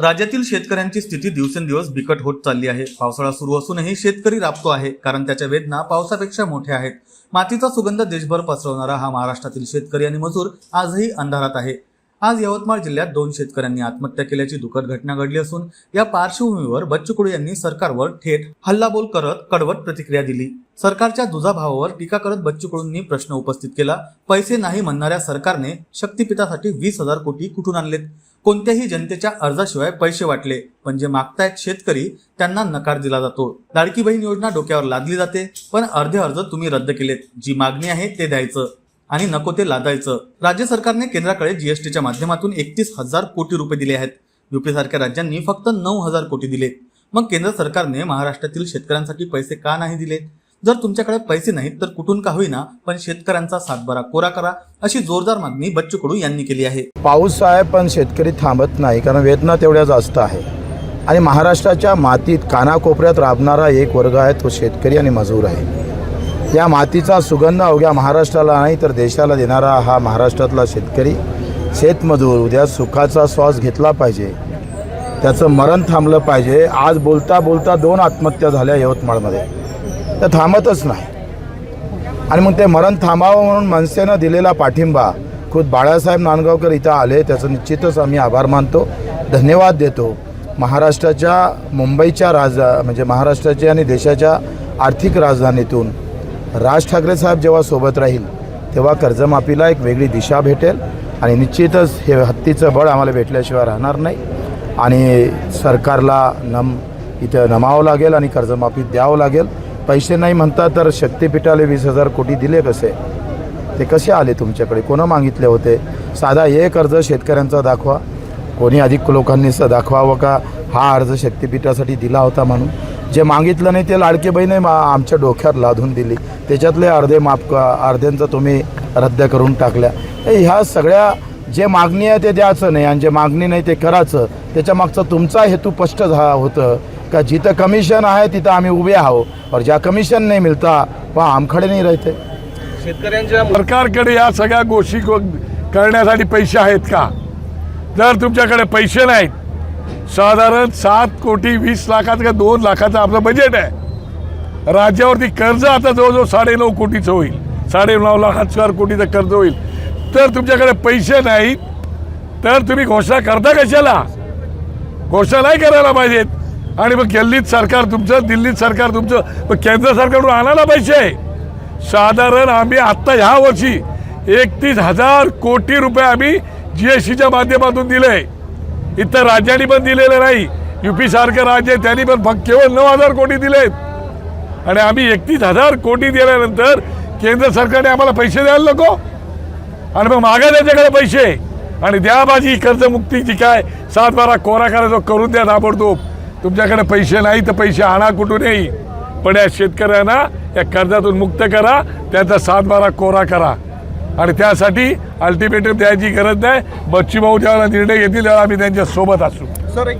राज्यातील शेतकऱ्यांची स्थिती दिवसेंदिवस बिकट होत चालली आहे. पावसाळा सुरू असूनही शेतकरी राबतो आहे कारण त्याच्या वेदना पावसापेक्षा मोठ्या आहेत. मातीचा सुगंध देशभर पसरवणारा हा महाराष्ट्रातील शेतकरी आणि मजूर आजही अंधारात आहे. आज यवतमाळ जिल्ह्यात दोन शेतकऱ्यांनी आत्महत्या केल्याची दुखद घटना घडली असून या पार्श्वभूमीवर बच्चू कडू यांनी सरकारवर थेट हल्लाबोल करत कडवट प्रतिक्रिया दिली. सरकारच्या दुजाभावावर टीका करत बच्चू कडूंनी प्रश्न उपस्थित केला. पैसे नाही म्हणणाऱ्या सरकारने शक्तीपीठासाठी वीस हजार कोटी कुठून आणलेत? कोणत्याही जनतेच्या अर्जाशिवाय पैसे वाटले पण जे मागतायत शेतकरी त्यांना नकार दिला जातो. लाडकी बहीण योजना डोक्यावर लादली जाते पण अर्धे अर्ज तुम्ही रद्द केलेत. जी मागणी आहे ते द्यायचं. आणि नको ते लादायचं. राज्य सरकारने केंद्राकडे जीएसटीच्या माध्यमातून एकतीस हजार कोटी रुपये दिले आहेत. युपी सारख्या राज्यांनी फक्त नऊ हजार कोटी दिले. मग केंद्र सरकारने महाराष्ट्रातील शेतकऱ्यांसाठी पैसे का नाही दिले? जर तुमच्याकडे पैसे नाहीत तर कुठून का होईना पण शेतकऱ्यांचा सातबारा कोरा करा अशी जोरदार मागणी बच्चू कडू यांनी केली आहे. पाऊस आहे पण शेतकरी थांबत नाही कारण वेदना तेवढ्या जास्त आहे. आणि महाराष्ट्राच्या मातीत कानाकोपऱ्यात राबणारा एक वर्ग आहे तो शेतकरी आणि मजूर आहे. या मातीचा सुगंध अवघ्या महाराष्ट्राला नाही तर देशाला देणारा हा महाराष्ट्रातला शेतकरी शेतमजूर उद्या सुखाचा श्वास घेतला पाहिजे. त्याचं मरण थांबलं पाहिजे. आज बोलता बोलता दोन आत्महत्या झाल्या यवतमाळमध्ये. तर थांबतच नाही. आणि मग ते मरण थांबावं म्हणून मनसेनं दिलेला पाठिंबा खुद बाळासाहेब नांदगावकर इथं आले त्याचं निश्चितच आम्ही आभार मानतो. धन्यवाद देतो. महाराष्ट्राच्या मुंबईच्या राज म्हणजे महाराष्ट्राच्या आणि देशाच्या आर्थिक राजधानीतून राज ठाकरे साहेब जेव्हा सोबत राहील तेव्हा कर्जमाफीला एक वेगळी दिशा भेटेल आणि निश्चितच हे हत्तीचं बळ आम्हाला भेटल्याशिवाय राहणार नाही. आणि सरकारला नम इथं नमावं लागेल आणि कर्जमाफी द्यावं लागेल. पैसे नाही म्हणता तर शक्तीपीठाला वीस हजार कोटी दिले कसे? ते कसे आले तुमच्याकडे? कोणं मागितले होते? साधा हे कर्ज शेतकऱ्यांचा दाखवा. कोणी अधिक लोकांनी दाखवावं का? हा अर्ज शक्तीपीठासाठी दिला होता म्हणून. जे मागितलं नाही ते लाडके बहिणी मा आमच्या डोक्यात लादून दिली. त्याच्यातले अर्धे माफ अर्ध्यांचं तुम्ही रद्द करून टाकल्या. ह्या सगळ्या जे मागणी आहे ते द्यायचं नाही. आणि जे मागणी नाही ते करायचं. त्याच्या मागचा तुमचा हेतू स्पष्ट झा होतं. का जिथं कमिशन आहे तिथं आम्ही उभे आहोत. और ज्या कमिशन नाही मिळता वहाँ हम खडे नाही राहते. शेतकऱ्यांच्या सरकारकडे या सगळ्या गोष्टी करण्यासाठी पैसे आहेत का? जर तुमच्याकडे पैसे नाहीत साधारण सात कोटी वीस लाखाचं का दोन लाखाचं आपलं बजेट आहे. राज्यावरती कर्ज आता जवळजवळ साडे नऊ कोटीचं होईल. साडेनऊ लाख हजार कोटीचं कर्ज होईल. तर तुमच्याकडे पैसे नाहीत. तर तुम्ही घोषणा करता कशाला? घोषणा नाही करायला पाहिजेत. आणि मग दिल्लीत सरकार तुमचं दिल्लीत सरकार तुमचं मग केंद्र सरकारकडून आणायला पैसे साधारण आम्ही आत्ता ह्या वर्षी एकतीस हजार कोटी रुपये आम्ही जी एस टीच्या माध्यमातून दिले. इतर राज्यांनी पण दिलेलं नाही. युपी सारखं राज्य आहे त्यांनी पण फक्त केवळ नऊ हजार कोटी दिलेत. आणि आम्ही एकतीस हजार कोटी दिल्यानंतर केंद्र सरकारने आम्हाला पैसे द्यायला नको. आणि मग मागा त्याच्याकडे पैसे. आणि द्या माझी कर्जमुक्तीची काय सात बारा कोरा करायचो करून द्या ताबडतोब. तुमच्याकडे पैसे नाही तर पैसे आणा कुठूनही. पण या शेतकऱ्यांना या कर्जातून मुक्त करा त्यांचा सात बारा कोरा करा. आणि त्यासाठी अल्टिमेटम द्यायची गरज नाही. बच्चूभाऊ ज्यावेळेला निर्णय घेतील त्यावेळेला आम्ही त्यांच्यासोबत असू सर